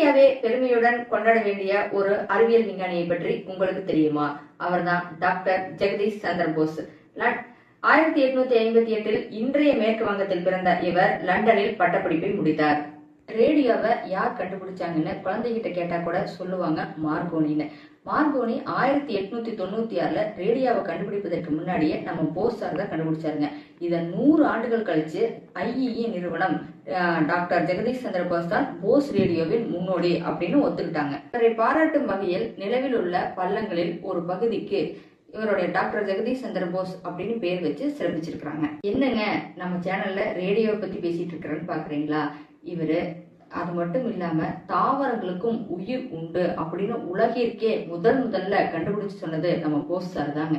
இந்தியாவே பெருமையுடன் கொண்டாட வேண்டிய ஒரு அறிவியல் விஞ்ஞானியை பற்றி உங்களுக்கு தெரியுமா? அவர்தான் டாக்டர் ஜெகதீஷ் சந்திர போஸ் ஆயிரத்தி எட்நூத்தி ஐம்பத்தி எட்டில் இன்றைய மேற்கு வங்கத்தில் பிறந்த இவர் லண்டனில் பட்டப்படிப்பை முடித்தார். ரேடியோவை யார் கண்டுபிடிச்சாங்கன்னு குழந்தைகிட்ட கேட்டா கூட சொல்லுவாங்க மார்கோனின்னு. மார்கோனி ஆயிரத்தி எட்நூத்தி தொண்ணூத்தி ஆறுல ரேடியோவை கண்டுபிடிப்பதற்கு முன்னாடியே நம்ம போஸ் சார் தான் கண்டுபிடிச்சாருங்க. இதை நூறு ஆண்டுகள் கழிச்சு ஐஇஇ நிறுவனம் டாக்டர் ஜெகதீஷ் சந்திர போஸ் தான் போஸ் ரேடியோவின் முன்னோடி அப்படின்னு ஒத்துக்கிட்டாங்க. இவரை பாராட்டும் வகையில் நிலவில் உள்ள பள்ளங்களில் ஒரு பகுதிக்கு இவருடைய டாக்டர் ஜெகதீஷ் சந்திர போஸ் அப்படின்னு பேர் வச்சு சிறப்பிச்சிருக்கிறாங்க. என்னங்க நம்ம சேனல்ல ரேடியோ பத்தி பேசிட்டு இருக்கிறேன்னு பாக்குறீங்களா? இவரு அது மட்டும் இல்லாம தாவரங்களுக்கும் உயிர் உண்டு அப்படின்னு உலகிற்கே முதல் முதல்ல கண்டுபிடிச்சு சொன்னது நம்ம போஸ் சார் தாங்க.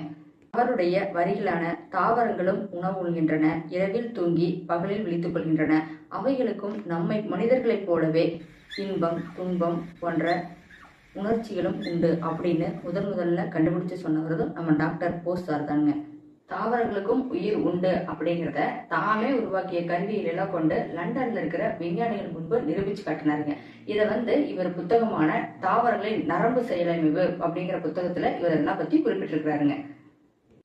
அவருடைய வரிகளான தாவரங்களும் உணவு உண்கின்றன இரவில் தூங்கி பகலில் விழித்துக் கொள்கின்றன அவைகளுக்கும் நம்மை மனிதர்களைப் போலவே இன்பம் துன்பம் போன்ற உணர்ச்சிகளும் உண்டு அப்படின்னு முதன் முதல்ல கண்டுபிடிச்சு சொன்னவரதும் நம்ம டாக்டர் போஸ் சார் தாங்க தாவரங்களுக்கும் உயிர் உண்டு அப்படிங்கிறத தாமே உருவாக்கிய கருவியிலெல்லாம் கொண்டு லண்டன்ல இருக்கிற விஞ்ஞானிகள் முன்பு நிரூபிச்சு காட்டினாருங்க. இதை வந்து இவர் புத்தகமான தாவரங்களின் நரம்பு செயலமைவு அப்படிங்கிற புத்தகத்துல இவர் இதெல்லாம் பத்தி குறிப்பிட்டிருக்கிறாருங்க.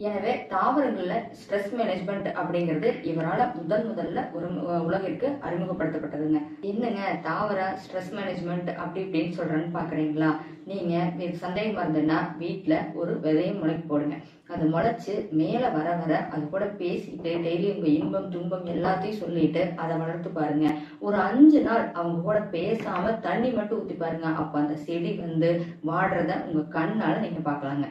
எனவே தாவரங்கள்ல ஸ்ட்ரெஸ் மேனேஜ்மெண்ட் அப்படிங்கிறது இவரால முதல் முதல்ல ஒரு உலகிற்கு அறிமுகப்படுத்தப்பட்டதுங்க. என்னங்க தாவர ஸ்ட்ரெஸ் மேனேஜ்மெண்ட் அப்படி இப்படின்னு சொல்றேன்னு பாக்குறீங்களா? நீங்க உங்களுக்கு இருந்ததுன்னா வீட்டில் ஒரு விதையும் முளைக்கு போடுங்க. அது முளைச்சு மேல வர வர அது கூட பேசிட்டு டெய்லி உங்க இன்பம் துன்பம் எல்லாத்தையும் சொல்லிட்டு அதை வளர்த்து பாருங்க. ஒரு அஞ்சு நாள் அவங்க கூட பேசாம தண்ணி மட்டும் ஊத்தி பாருங்க. அப்ப அந்த செடி வந்து வாடுறத உங்க கண்ணால நீங்க பார்க்கலாங்க.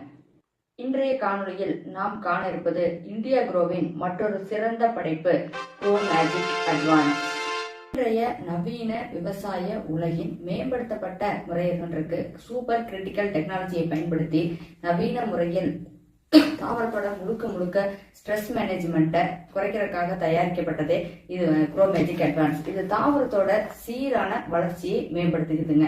இன்றைய காணொளியில் நாம் காண இருப்பது இந்தியா குரோவின் மற்றொரு சிறந்த படைப்பு ப்ரோ மேஜிக் அட்வான்ஸ் இன்றைய நவீன விவசாய உலகின் மேம்படுத்தப்பட்ட முறையிற்கு சூப்பர் கிரிட்டிக்கல் டெக்னாலஜியை பயன்படுத்தி நவீன முறையில் தாவரத்தோட முழுக்க முழுக்க ஸ்ட்ரெஸ் மேனேஜ்மெண்ட்டை குறைக்கிறதுக்காக தயாரிக்கப்பட்டதே இது குரோமேஜிக் அட்வான்ஸ் இது தாவரத்தோட சீரான வளர்ச்சியை மேம்படுத்துகிறதுங்க.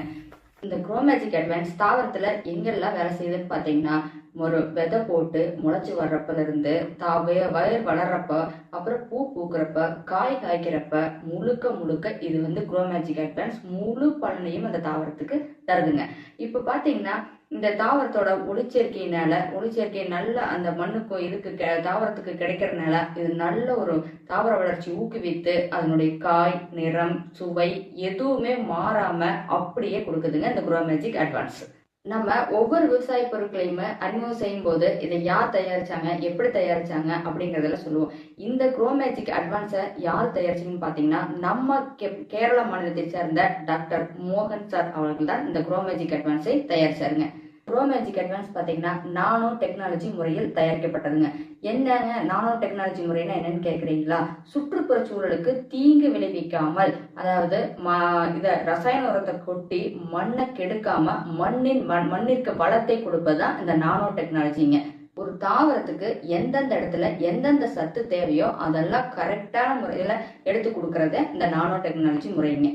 இந்த குரோமேஜிக் அட்வான்ஸ் தாவரத்துல எங்கெல்லாம் வேலை செய்யுதுன்னு பாத்தீங்கன்னா ஒரு விதை போட்டு முளைச்சு வர்றப்பல இருந்து தா வே- வயல் வளர்றப்ப அப்புறம் பூ பூக்குறப்ப காய் காய்க்கிறப்ப முழுக்க முழுக்க இது வந்து குரோ மேஜிக் அட்வான்ஸ் முழு பலனையும் அந்த தாவரத்துக்கு தருதுங்க. இப்போ பாத்தீங்கன்னா இந்த தாவரத்தோட ஒளிச்சேர்க்கையினால ஒளிச்சேர்க்கை நல்ல அந்த மண்ணுக்கும் இதுக்கு கெ- தாவரத்துக்கு கிடைக்கிறதுனால இது நல்ல ஒரு தாவர வளர்ச்சி ஊக்குவித்து அதனுடைய காய் நிறம் சுவை எதுவுமே மாறாம அப்படியே கொடுக்குதுங்க இந்த குரோ மேஜிக் அட்வான்ஸ் நம்ம ஒவ்வொரு விவசாய பொருட்களையுமே அறிமுகம் செய்யும் போது இதை யார் தயாரிச்சாங்க எப்படி தயாரிச்சாங்க அப்படிங்கறதெல்லாம் சொல்லுவோம். இந்த குரோமேஜிக் அட்வான்ஸை யார் தயாரிச்சீங்கன்னு பாத்தீங்கன்னா நம்ம கே- கேரள மாநிலத்தை சேர்ந்த டாக்டர் மோகன் சார் அவர்கள் தான் இந்த குரோமேஜிக் அட்வான்ஸை தயாரிச்சாருங்க. ப்ரோமேஜிக் அட்வான்ஸ் பார்த்தீங்கன்னா நானோ டெக்னாலஜி முறையில் தயாரிக்கப்பட்டதுங்க. என்னங்க நானோ டெக்னாலஜி முறைன்னா என்னன்னு கேட்குறீங்களா சுற்றுப்புற சூழலுக்கு தீங்கு விளைவிக்காமல் அதாவது இதை ரசாயன உரத்தை கொட்டி மண்ணை கெடுக்காம மண்ணின் மண்- மண்ணிற்கு வளத்தை கொடுப்பதுதான் இந்த நானோ டெக்னாலஜிங்க ஒரு தாவரத்துக்கு எந்தெந்த இடத்துல எந்தெந்த சத்து தேவையோ அதெல்லாம் கரெக்டான முறையில் எடுத்து கொடுக்கறது இந்த நானோ டெக்னாலஜி முறைங்க.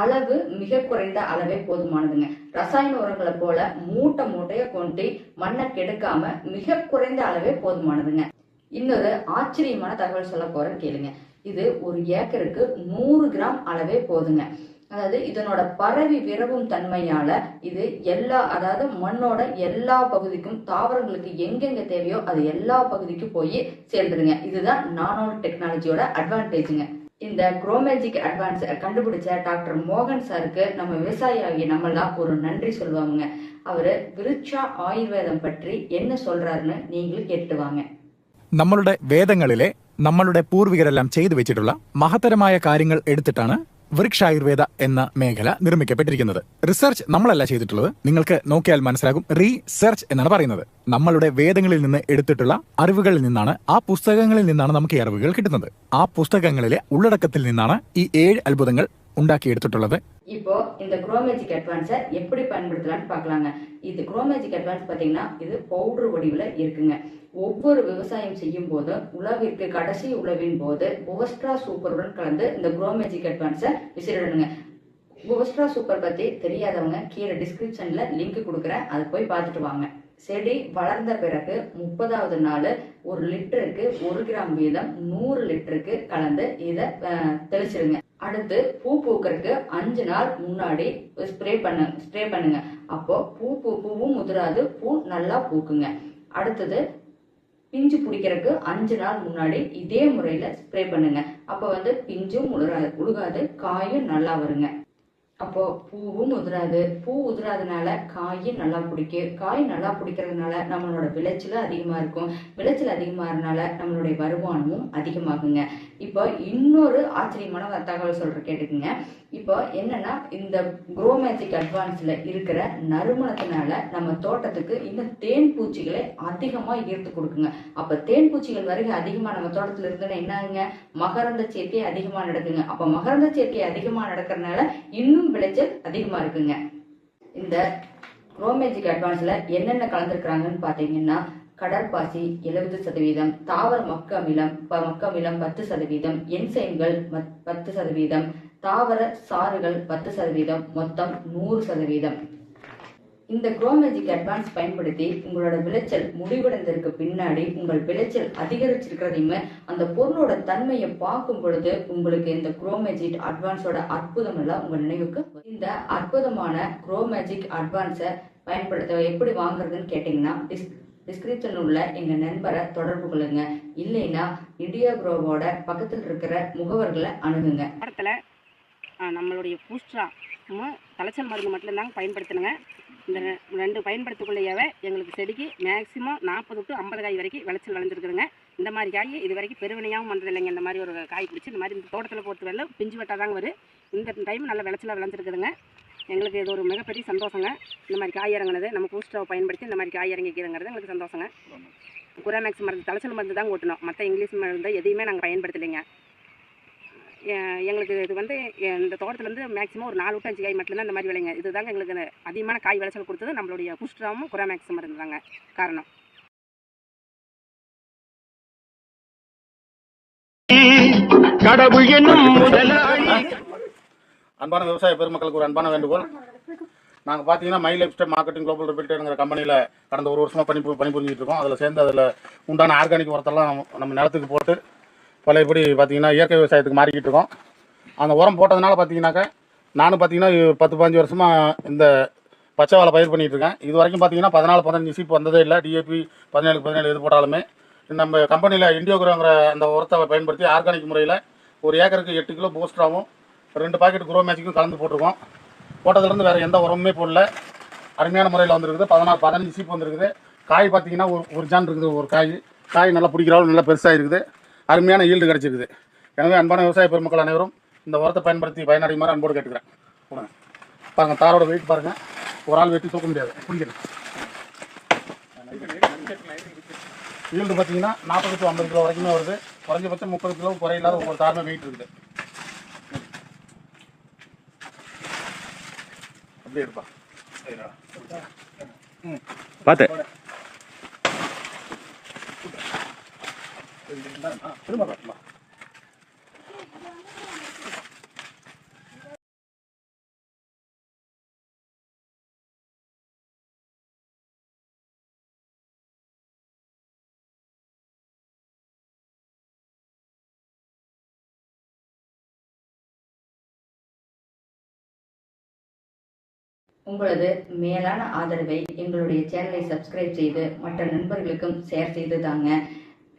அளவு மிக குறைந்த அளவே போதுமானதுங்க. ரசாயன உரங்களை போல மூட்டை மூட்டைய கொண்டு மண்ணை கெடுக்காம மிக குறைந்த அளவே போதுமானதுங்க. இன்னொரு ஆச்சரியமான தகவல் சொல்ல போறேன் கேளுங்க. இது ஒரு ஏக்கருக்கு நூறு கிராம் அளவே போதுங்க. அதாவது இதனோட பரவி விரவும் தன்மையால இது எல்லா அதாவது மண்ணோட எல்லா பகுதிக்கும் தாவரங்களுக்கு எங்கெங்க தேவையோ அது எல்லா பகுதிக்கும் போய் சேர்ந்துருங்க. இதுதான் நானோ டெக்னாலஜியோட அட்வான்டேஜுங்க இந்த குரோமேஜிக் அட்வான்ஸ் கண்டுபிடிச்ச டாக்டர் மோகன் சாருக்கு நம்ம விவசாயி ஆகிய நம்மளாம் ஒரு நன்றி சொல்லுவாங்க அவரு விருட்சா ஆயுர்வேதம் பற்றி என்ன சொல்றாருன்னு நீங்களும் கேட்டு வாங்க നമ്മളുടെ വേദങ്ങളിലെ നമ്മളുടെ പൂർവികരെല്ലാം ചെയ്തു വെച്ചിട്ടുള്ള മഹത്തരമായ കാര്യങ്ങൾ എടുത്തിട്ടാണ് വൃക്ഷ ആയുർവേദ എന്ന മേഖല നിർമ്മിക്കപ്പെട്ടിരിക്കുന്നത്. റിസർച്ച് നമ്മളല്ല ചെയ്തിട്ടുള്ളത്. നിങ്ങൾക്ക് നോക്കിയാൽ മനസ്സിലാകും. റീസെർച്ച് എന്നാണ് പറയുന്നത്. നമ്മളുടെ വേദങ്ങളിൽ നിന്ന് എടുത്തിട്ടുള്ള അറിവുകളിൽ നിന്നാണ് ആ പുസ്തകങ്ങളിൽ നിന്നാണ് നമുക്ക് ഈ അറിവുകൾ കിട്ടുന്നത്. ആ പുസ്തകങ്ങളിലെ ഉള്ളടക്കത്തിൽ നിന്നാണ് ഈ ഏഴ് അത്ഭുതങ്ങൾ உண்டாக்கி எடுத்துட்டுள்ளது. இப்போ இந்த குரோமேஜிக் அட்வான்ஸை எப்படி பயன்படுத்தலாம்னு பார்க்கலாங்க. இது குரோமேஜிக் அட்வான்ஸ் பார்த்தீங்கன்னா இது பவுடர் வடிவில் இருக்குங்க. ஒவ்வொரு விவசாயம் செய்யும் போதும் உழவிற்கு கடைசி உழவின் போது போஸ்ட்ரா சூப்பருடன் கலந்து இந்த குரோமேஜிக் அட்வான்ஸை விசிறிடணுங்க புவஸ்ட்ரா சூப்பர் பத்தி தெரியாதவங்க கீழே டிஸ்கிரிப்ஷன்ல லிங்க் கொடுக்குறேன். அதை போய் பார்த்துட்டு வாங்க. செடி வளர்ந்த பிறகு முப்பதாவது நாள் ஒரு லிட்டருக்கு ஒரு கிராம் வீதம் நூறு லிட்டருக்கு கலந்து இதை தெளிச்சிடுங்க அடுத்து பூ பூக்கறதுக்கு அஞ்சு நாள் முன்னாடி ஸ்ப்ரே பண்ணு ஸ்ப்ரே பண்ணுங்க. அப்போ பூ பூ பூவும் முதிராது பூ நல்லா பூக்குங்க. அடுத்தது பிஞ்சு பிடிக்கிறதுக்கு அஞ்சு நாள் முன்னாடி இதே முறையில ஸ்ப்ரே பண்ணுங்க. அப்போ வந்து பிஞ்சும் உழுறாது உழுகாது காயும் நல்லா வருங்க. அப்போ பூவும் உதிராது பூ உதிராதனால காயும் நல்லா பிடிக்கும் காய் நல்லா பிடிக்கிறதுனால நம்மளோட விளைச்சலும் அதிகமா இருக்கும். விளைச்சல் அதிகமாகறதுனால நம்மளுடைய வருமானமும் அதிகமாகுங்க. இப்போ இன்னொரு ஆச்சரியமான தகவல் சொல்ற கேட்டுக்குங்க. இப்போ என்னன்னா இந்த குரோ மேஜிக் அட்வான்ஸ்ல இருக்கிற நறுமணத்தினால நம்ம தோட்டத்துக்கு இன்னும் தேன் பூச்சிகளை அதிகமா ஈர்த்து கொடுக்குங்க. அப்ப தேன் பூச்சிகள் வருகை அதிகமா நம்ம தோட்டத்துல இருந்தோன்னா என்னங்க மகரந்த சேர்க்கை அதிகமா நடக்குங்க. அப்ப மகரந்த சேர்க்கை அதிகமா நடக்கிறதுனால இன்னும் விளைச்சல் அதிகமாக இருக்குங்க. இந்த குரோமேஜிக் அட்வான்ஸில் என்னென்ன கலந்துருக்குறாங்கன்னு பார்த்தீங்கன்னா கடற்பாசி எழுபது சதவீதம் தாவர மக்க அமிலம் மக்க அமிலம் பத்து சதவீதம் என்சைம்கள் மத்- பத்து சதவீதம் தாவர சாறுகள் பத்து சதவீதம் மொத்தம் நூறு சதவீதம். இந்த குரோமேஜிக் அட்வான்ஸ் பயன்படுத்தி உங்களோட விளைச்சல் முடிவடைந்ததற்கு பின்னாடி உங்கள் விளைச்சல் அதிகரிச்சிருக்கிறதையுமே அந்த பொருளோட தன்மையை பார்க்கும் பொழுது உங்களுக்கு இந்த குரோமேஜிக் அட்வான்ஸோட அற்புதம் எல்லாம் உங்கள் நினைவுக்கு இந்த அற்புதமான குரோமேஜிக் அட்வான்ஸை பயன்படுத்த எப்படி வாங்குறதுன்னு கேட்டிங்கன்னா டிஸ் டிஸ்கிரிப்ஷன் உள்ள எங்கள் நண்பரை தொடர்பு கொள்ளுங்க. இல்லைன்னா இந்தியா குரோவோட பக்கத்தில் இருக்கிற முகவர்களை அணுகுங்க. வாரத்தில் நம்மளுடைய பூஸ்ட்ரா தலைச்சல் மருந்து மட்டும்தாங்க பயன்படுத்தணுங்க இந்த ரெண்டு பயன்படுத்தக்குள்ளேயவே எங்களுக்கு செடிக்கு மேக்ஸிமம் நாற்பது டு ஐம்பது காய் வரைக்கும் விளைச்சல் விளைஞ்சிருக்குதுங்க இந்த மாதிரி காய் இது வரைக்கும் பெருவினையாகவும் வந்ததில்லைங்க இந்த மாதிரி ஒரு காய் பிடிச்சி இந்த மாதிரி இந்த தோட்டத்தில் பொறுத்த வரல பிஞ்சு வெட்டாதாங்க வரும். இந்த டைம் நல்ல விளைச்சலாக விளைஞ்சிருக்குதுங்க. எங்களுக்கு இது ஒரு மிகப்பெரிய சந்தோஷங்க. இந்த மாதிரி காய் இறங்குனது நம்ம பூஸ்ட்ராவை பயன்படுத்தி இந்த மாதிரி காய் இறங்கிக்கிறதுங்கிறது எங்களுக்கு சந்தோஷங்க. குராமேக்ஸ் மருந்து தலைச்சல் மருந்து தான் ஓட்டணும். மற்ற இங்கிலீஷ் மருந்து எதையுமே நாங்கள் பயன்படுத்தலைங்க. எங்களுக்கு இது வந்து இந்த தோட்டத்துல இருந்து மேக்ஸிமம் ஒரு நாலு டு அஞ்சு காய் மட்டும்தான் இந்த மாதிரி விளைங்க. இதுதாங்க எங்களுக்கு அதிகமான காய் விளைச்சல் கொடுத்தது. நம்மளுடைய புஷ்டாவும் குராமேக்ஸும் இருந்தாங்க. காரணம். கடவுள் என்னும் முதலாளி. அன்பான விவசாய பெருமக்களுக்கு ஒரு அன்பான வேண்டுகோள். நாங்கள் பார்த்தீங்கன்னா my life style marketing global ரிப்பீட்டருங்கிற கம்பெனியில் கடந்த ஒரு வருஷமாக பணி பணிபுரிஞ்சிட்டு இருக்கோம். அதில் சேர்ந்து அதில் உண்டான ஆர்கானிக் உரத்தெல்லாம் நம்ம- நம்ம நிலத்துக்கு போட்டு பழையபடி பார்த்தீங்கன்னா இயற்கை விவசாயத்துக்கு மாறிக்கிட்டு இருக்கோம். அந்த உரம் போட்டதுனால பார்த்தீங்கன்னாக்கா நானும் பார்த்தீங்கன்னா பத்து பதினஞ்சு வருஷமாக இந்த பச்சை வாழை பயிர் பண்ணிகிட்ருக்கேன் இருக்கேன். இது வரைக்கும் பார்த்தீங்கன்னா பதினாலு பதினஞ்சு சீப்பு வந்ததே இல்லை. டிஏபி பதினேழு பதினேழு எது போட்டாலுமே. நம்ம கம்பெனியில் இண்டியோகிராங்கிற அந்த உரத்தை பயன்படுத்தி ஆர்கானிக் முறையில் ஒரு ஏக்கருக்கு எட்டு கிலோ பூஸ்டராகவும் ரெண்டு பாக்கெட் குரோ மேஜிக்கும் கலந்து போட்டிருக்கோம். போட்டதுலேருந்து வேறு எந்த உரமுமே போடல. அருமையான முறையில் வந்திருக்குது. பதினாறு பதினஞ்சு சீப்பு வந்திருக்குது. காய் பார்த்தீங்கன்னா ஒரு ஒரு ஜான் இருக்குது ஒரு காய். காய் நல்லா பிடிக்கிற அளவு நல்லா பெருசாக இருக்குது அருமையான ஈல்டு கிடச்சிருக்குது. எனவே அன்பான விவசாய பெருமக்கள் அனைவரும் இந்த உரத்தை பயன்படுத்தி பயனடையுமாறு அன்போடு கேட்டுக்கிறேன். கொடுங்க பாருங்கள் தாரோட வெயிட் பாருங்கள் ஒரு ஆள் வெட்டி தூக்க முடியாது. புரிஞ்சுக்கணும் ஈல்டு பார்த்தீங்கன்னா நாற்பது டு ஐம்பது கிலோ வரைக்குமே வருது. குறைஞ்சபட்சம் முப்பது கிலோ குறையில்லாத ஒவ்வொரு தாருமே வெயிட் இருக்குது. அப்படியே இருப்பா பார்த்து திரும்ப உங்களது மேலான ஆதரவை எங்களுடைய சேனலை சப்ஸ்கிரைப் செய்து மற்ற நண்பர்களுக்கும் ஷேர் செய்து தாங்க.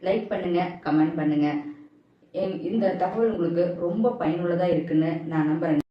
லைக் பண்ணுங்க கமெண்ட் பண்ணுங்க. என் இந்த தகவல் உங்களுக்கு ரொம்ப பயனுள்ளதா இருக்குன்னு நான் நம்புறேன்.